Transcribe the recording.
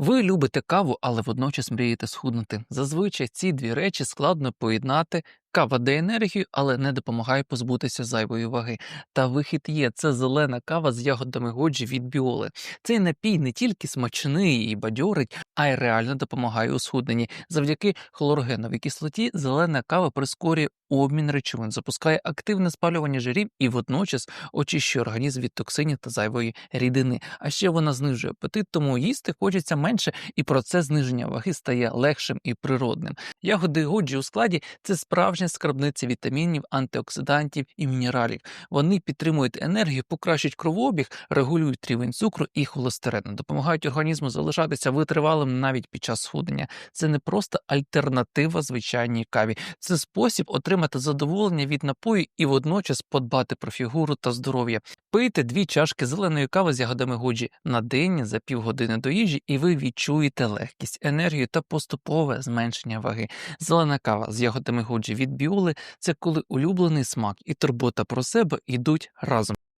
Ви любите каву, але водночас мрієте схуднути. Зазвичай ці дві речі складно поєднати. Кава дає енергію, але не допомагає позбутися зайвої ваги. Та вихід є це зелена кава з ягодами годжі від біоли. Цей напій не тільки смачний і бадьорить, а й реально допомагає у схудненні. Завдяки хлорогеновій кислоті зелена кава прискорює обмін речовин, запускає активне спалювання жирів і водночас очищує організм від токсинів та зайвої рідини. А ще вона знижує апетит, тому їсти хочеться менше, і процес зниження ваги стає легшим і природним. Ягоди годжі у складі це справжня скарбниця вітамінів, антиоксидантів і мінералів. Вони підтримують енергію, покращують кровообіг, регулюють рівень цукру і холестерину, допомагають організму залишатися витривалим навіть під час схуднення. Це не просто альтернатива звичайній каві, це спосіб отримати задоволення від напою і водночас подбати про фігуру та здоров'я. Пийте дві чашки зеленої кави з ягодами годжі на день за півгодини до їжі, і ви відчуєте легкість, енергію та поступове зменшення ваги. Зелена кава з ягодами годжі від біоли це коли улюблений смак і турбота про себе йдуть разом.